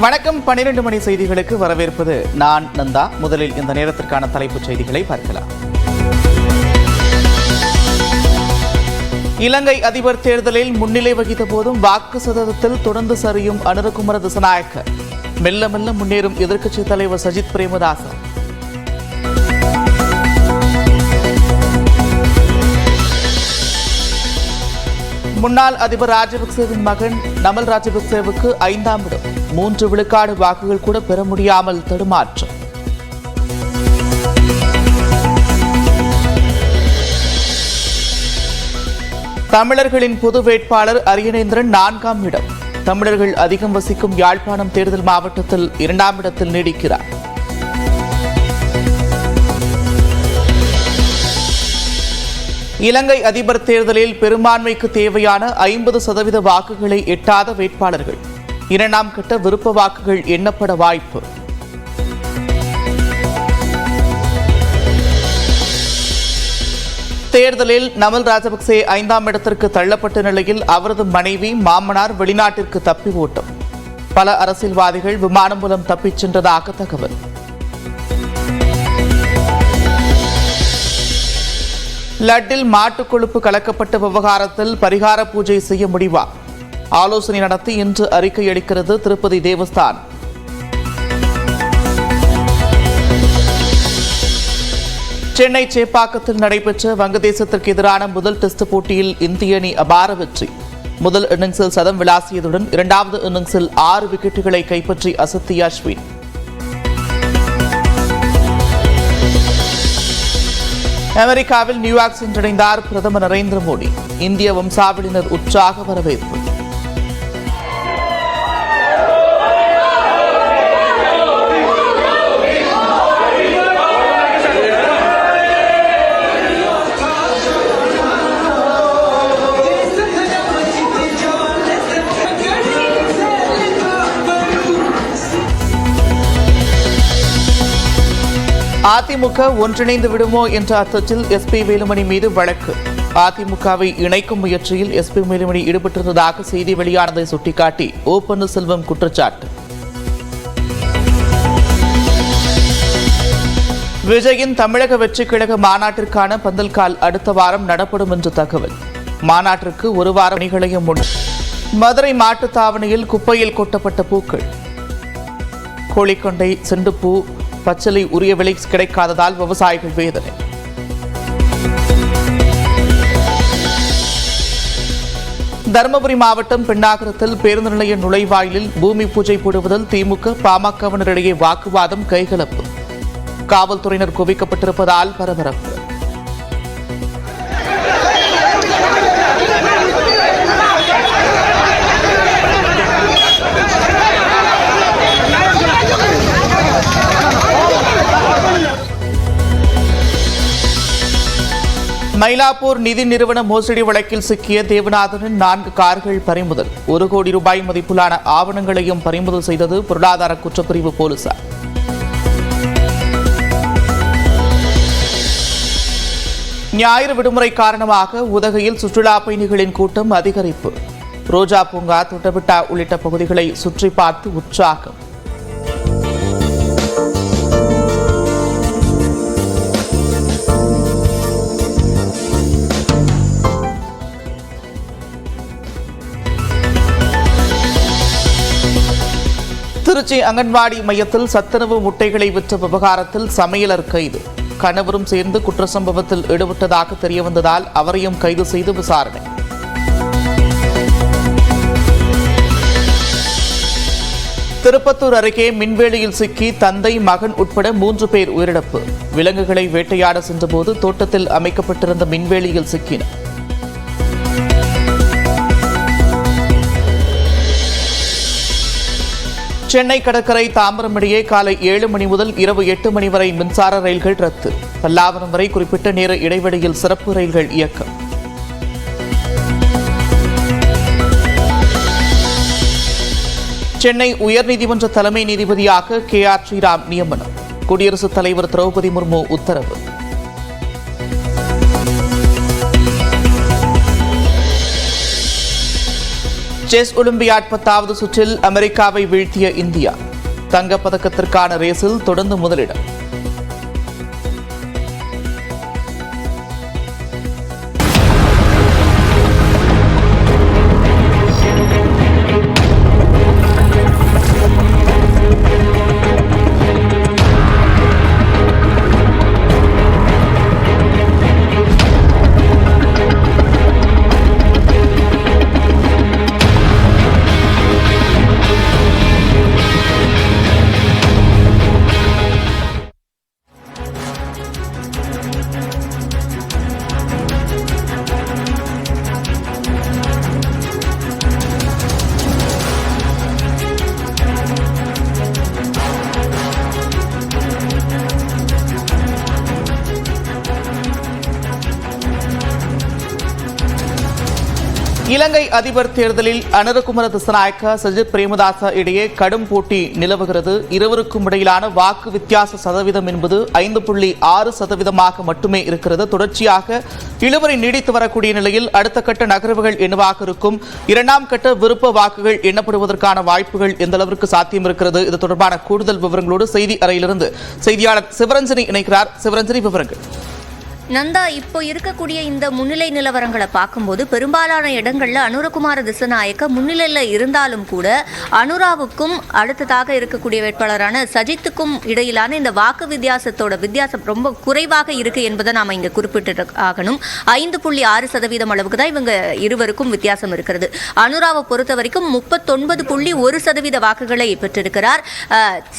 வணக்கம். பன்னிரண்டு மணி செய்திகளுக்கு வரவேற்பது நான் நந்தா. முதலில் இந்த நேரத்திற்கான தலைப்புச் செய்திகளை பார்க்கலாம். இலங்கை அதிபர் தேர்தலில் முன்னிலை வகித்த போதும் வாக்கு சதவீதத்தில் தொடர்ந்து சரியும் அனுரகுமர திசநாயக்க. மெல்ல மெல்ல முன்னேறும் எதிர்க்கட்சித் தலைவர் சஜித் பிரேமதாசன். முன்னாள் அதிபர் ராஜபக்சேவின் மகன் நமல் ராஜபக்சேவுக்கு ஐந்தாம் இடம். மூன்று விழுக்காடு வாக்குகள் கூட பெற முடியாமல் தடுமாற்றம். தமிழர்களின் பொது வேட்பாளர் அரியணேந்திரன் நான்காம் இடம். தமிழர்கள் அதிகம் வசிக்கும் யாழ்ப்பாணம் தேர்தல் மாவட்டத்தில் இரண்டாம் இடத்தில் நீடிக்கிறார். இலங்கை அதிபர் தேர்தலில் பெரும்பான்மைக்கு தேவையான ஐம்பது சதவீத வாக்குகளை எட்டாத வேட்பாளர்கள். இரண்டாம் கட்ட விருப்ப வாக்குகள் எண்ணப்பட வாய்ப்பு. தேர்தலில் நமல் ராஜபக்சே ஐந்தாம் இடத்திற்கு தள்ளப்பட்ட நிலையில் அவரது மனைவி மாமனார் வெளிநாட்டிற்கு தப்பி ஓட்டம். பல அரசியல்வாதிகள் விமானம் மூலம் தப்பிச் சென்றதாக தகவல். லட்டில் மாட்டுக் கொழுப்பு கலக்கப்பட்ட விவகாரத்தில் பரிகார பூஜை செய்ய முடிவா? ஆலோசனை நடத்தி இன்று அறிக்கை அளிக்கிறது திருப்பதி தேவஸ்தான். சென்னை சேப்பாக்கத்தில் நடைபெற்ற வங்கதேசத்திற்கு எதிரான முதல் டெஸ்ட் போட்டியில் இந்திய அணி அபார வெற்றி. முதல் இன்னிங்ஸில் சதம் விளாசியதுடன் இரண்டாவது இன்னிங்ஸில் ஆறு விக்கெட்டுகளை கைப்பற்றி அசத்திய அஸ்வின். அமெரிக்காவில் நியூயார்க் சென்றடைந்தார் பிரதமர் நரேந்திர மோடி. இந்திய வம்சாவளியினர் உற்சாக வரவேற்பு. அதிமுக ஒன்றிணைந்து விடுமோ என்ற அர்த்தத்தில் எஸ்பி வேலுமணி மீது வழக்கு. அதிமுகவை இணைக்கும் முயற்சியில் எஸ்பி வேலுமணி ஈடுபட்டிருந்ததாக செய்தி வெளியானதை சுட்டிக்காட்டி ஓ பன்னீர்செல்வம் குற்றச்சாட்டு. விஜயின் தமிழக வெற்றிக் கழக மாநாட்டிற்கான பந்தல்கால் அடுத்த வாரம் நடப்படும் என்று தகவல். மாநாட்டிற்கு ஒரு வார பணிகளையும் முன் மதுரை மாட்டுத்தாவணியில் குப்பையில் கொட்டப்பட்ட பூக்கள். கோழிக்கொண்டை செண்டுப்பூ பச்சலை உரிய விலை கிடைக்காததால் விவசாயிகள் வேதனை. தருமபுரி மாவட்டம் பெண்ணாகரத்தில் பேருந்து நிலைய நுழைவாயிலில் பூமி பூஜை போடுவதில் திமுக பாமகவினரிடையே வாக்குவாதம் கைகலப்பு. காவல்துறையினர் குவிக்கப்பட்டிருப்பதால் பரபரப்பு. மயிலாப்பூர் நிதி நிறுவன மோசடி வழக்கில் சிக்கிய தேவநாதனின் நான்கு கார்கள் பறிமுதல். ஒரு கோடி ரூபாய் மதிப்பிலான ஆவணங்களையும் பறிமுதல் செய்தது பொருளாதார குற்றப்பிரிவு போலீசார். ஞாயிறு விடுமுறை காரணமாக உதகையில் சுற்றுலா பயணிகளின் கூட்டம் அதிகரிப்பு. ரோஜா பூங்கா தொட்டபிட்டா உள்ளிட்ட பகுதிகளை சுற்றி பார்த்து உற்சாகம். திருச்சி அங்கன்வாடி மையத்தில் சத்துணவு முட்டைகளை விற்ற விவகாரத்தில் சமையலர் கைது. கணவரும் சேர்ந்து குற்ற சம்பவத்தில் ஈடுபட்டதாக தெரியவந்ததால் அவரையும் கைது செய்து விசாரணை. திருப்பத்தூர் அருகே மின்வேலியில் சிக்கி தந்தை மகன் உட்பட மூன்று பேர் உயிரிழப்பு. விலங்குகளை வேட்டையாட சென்றபோது தோட்டத்தில் அமைக்கப்பட்டிருந்த மின்வேலியில் சிக்கினர். சென்னை கடற்கரை தாம்பரம் இடையே காலை ஏழு மணி முதல் இரவு எட்டு மணி வரை மின்சார ரயில்கள் ரத்து. பல்லாவரம் வரை குறிப்பிட்ட நேர இடைவெளியில் சிறப்பு ரயில்கள் இயக்கம். சென்னை உயர்நீதிமன்ற தலைமை நீதிபதியாக கே ஆர் ஸ்ரீராம் நியமனம். குடியரசுத் தலைவர் திரௌபதி முர்மு உத்தரவு. செஸ் ஒலிம்பியாட் பத்தாவது சுற்றில் அமெரிக்காவை வீழ்த்திய இந்தியா. தங்கப்பதக்கத்திற்கான ரேஸில் தொடர்ந்து முதலிடம். இலங்கை அதிபர் தேர்தலில் அனுரகுமர திசநாயக்க சஜித் பிரேமதாச இடையே கடும் போட்டி நிலவுகிறது. இருவருக்கும் இடையிலான வாக்கு வித்தியாச சதவீதம் என்பது ஐந்து புள்ளி ஆறு சதவீதமாக மட்டுமே இருக்கிறது. தொடர்ச்சியாக இழுவரை நீடித்து வரக்கூடிய நிலையில் அடுத்த கட்ட நகர்வுகள் என்னவாக இருக்கும்? இரண்டாம் கட்ட விருப்ப வாக்குகள் எண்ணப்படுவதற்கான வாய்ப்புகள் எந்த அளவிற்கு சாத்தியம் இருக்கிறது? இது தொடர்பான கூடுதல் விவரங்களோடு செய்தி அறையிலிருந்து செய்தியாளர் சிவரஞ்சனி இணைக்கிறார் சிவரஞ்சனி விவரங்கள். நந்தா இப்போ இருக்கக்கூடிய இந்த முன்னிலை நிலவரங்களை பார்க்கும்போது பெரும்பாலான இடங்களில் அனுரகுமார திசநாயக்க முன்னிலையில் இருந்தாலும் கூட அனுராவுக்கும் அடுத்ததாக இருக்கக்கூடிய வேட்பாளரான சஜித்துக்கும் இடையிலான இந்த வாக்கு வித்தியாசத்தோட வித்தியாசம் ரொம்ப குறைவாக இருக்கு என்பதை நாம இங்க குறிப்பிட்டு ஆகணும். ஐந்து புள்ளி ஆறு சதவீதம் அளவுக்கு தான் இவங்க இருவருக்கும் வித்தியாசம் இருக்கிறது. அனுராவை பொறுத்த வரைக்கும் முப்பத்தொன்பது புள்ளி ஒரு சதவீத வாக்குகளை பெற்றிருக்கிறார்.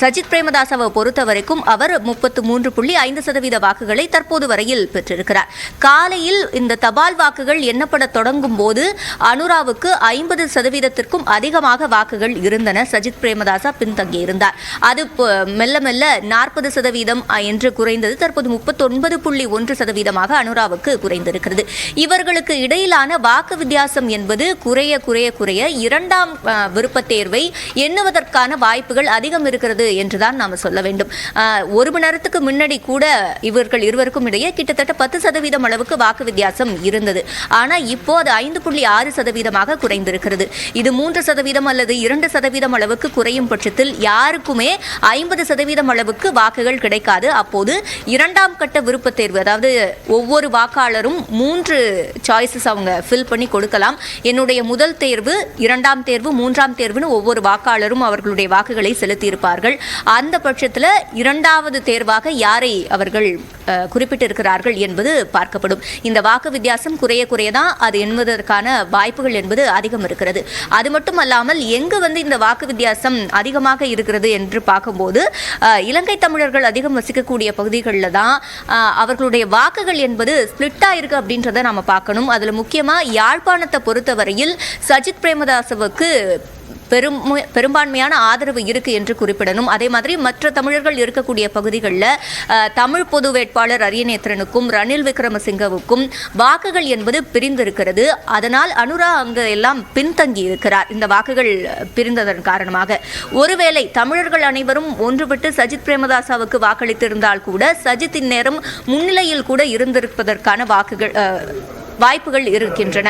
சஜித் பிரேமதாசவை பொறுத்த வரைக்கும் அவர் முப்பத்து மூன்று புள்ளி ஐந்து சதவீத வாக்குகளை தற்போது வரையில் பெற்று பெற்றிருக்கிறார். காலையில் இந்த தபால் வாக்குகள் எண்ணப்பட தொடங்கும் போது அனுராவுக்கு ஐம்பது சதவீதத்திற்கும் அதிகமாக வாக்குகள் இருந்தன. சஜித் பிரேமதாசா பின்தங்கியிருந்தார். அது மெல்ல மெல்ல நாற்பது சதவீதம் என்று குறைந்தது. தற்போது முப்பத்தொன்பது புள்ளி ஒன்று சதவீதமாக அனுராவுக்கு குறைந்திருக்கிறது. இவர்களுக்கு இடையிலான வாக்கு வித்தியாசம் என்பது குறைய குறைய குறைய இரண்டாம் விருப்ப விருப்பத் தேர்வை எண்ணுவதற்கான வாய்ப்புகள் அதிகம் இருக்கிறது என்றுதான் நாம சொல்ல வேண்டும். ஒரு மணி நேரத்துக்கு முன்னாடி கூட இவர்கள் இருவருக்கும் இடையே கிட்டத்தட்ட பத்து சதவீதம் அளவுக்கு வாக்கு வித்தியாசம் இருந்தது. ஆனா இப்போ அது ஐந்து புள்ளி ஆறு சதவீதமாக குறைந்திருக்கிறது. இது மூன்று சதவீதம் அல்லது இரண்டு சதவீதம் அளவுக்கு குறையும் பட்சத்தில் யாருக்குமே ஐம்பது சதவீதம் அளவுக்கு வாக்குகள் கிடைக்காது. அப்போது இரண்டாம் கட்ட விருப்பத் தேர்வு அதாவது ஒவ்வொரு வாக்காளரும் மூன்று சாய்ஸஸ் அவங்க ஃபில் பண்ணி கொடுக்கலாம். என்னுடைய முதல் தேர்வு இரண்டாம் தேர்வு மூன்றாம் தேர்வுன்னு ஒவ்வொரு வாக்காளரும் அவர்களுடைய வாக்குகளை செலுத்தியிருப்பார்கள். அந்த பட்சத்தில் இரண்டாவது தேர்வாக யாரை அவர்கள் குறிப்பிட்டிருக்கிறார்கள்? குறிப்பிட்டிருக்கிறார்கள் என்பது பார்க்கப்படும். இந்த வாக்கு வித்தியாசம் குறைய குறைய தான் அது என்பதற்கான வாய்ப்புகள் என்பது அதிகம் இருக்கிறது. அது மட்டும் அல்லாமல் எங்கு வந்து இந்த வாக்கு வித்தியாசம் அதிகமாக இருக்கிறது என்று பார்க்கும்போது இலங்கை தமிழர்கள் அதிகம் வசிக்கக்கூடிய பகுதிகளில் தான் அவர்களுடைய வாக்குகள் என்பது ஸ்பிளிட்டாக இருக்குது அப்படின்றத நம்ம பார்க்கணும். அதில் முக்கியமாக யாழ்ப்பாணத்தை பொறுத்தவரையில் சஜித் பிரேமதாசவுக்கு பெரும் பெரும்பான்மையான ஆதரவு இருக்கு என்று குறிப்பிடணும். அதே மாதிரி மற்ற தமிழர்கள் இருக்கக்கூடிய பகுதிகளில் தமிழ் பொது வேட்பாளர் அரியநேத்திரனுக்கும் ரணில் விக்ரமசிங்கவுக்கும் வாக்குகள் என்பது பிரிந்திருக்கிறது. அதனால் அனுரா அங்கு எல்லாம் பின்தங்கி இருக்கிறார். இந்த வாக்குகள் பிரிந்ததன் காரணமாக. ஒருவேளை தமிழர்கள் அனைவரும் ஒன்றுபட்டு சஜித் பிரேமதாசாவுக்கு வாக்களித்திருந்தால் கூட சஜித் இந்நேரம் முன்னிலையில் கூட இருந்திருப்பதற்கான வாக்குகள் வாய்ப்புகள் இருக்கின்றன.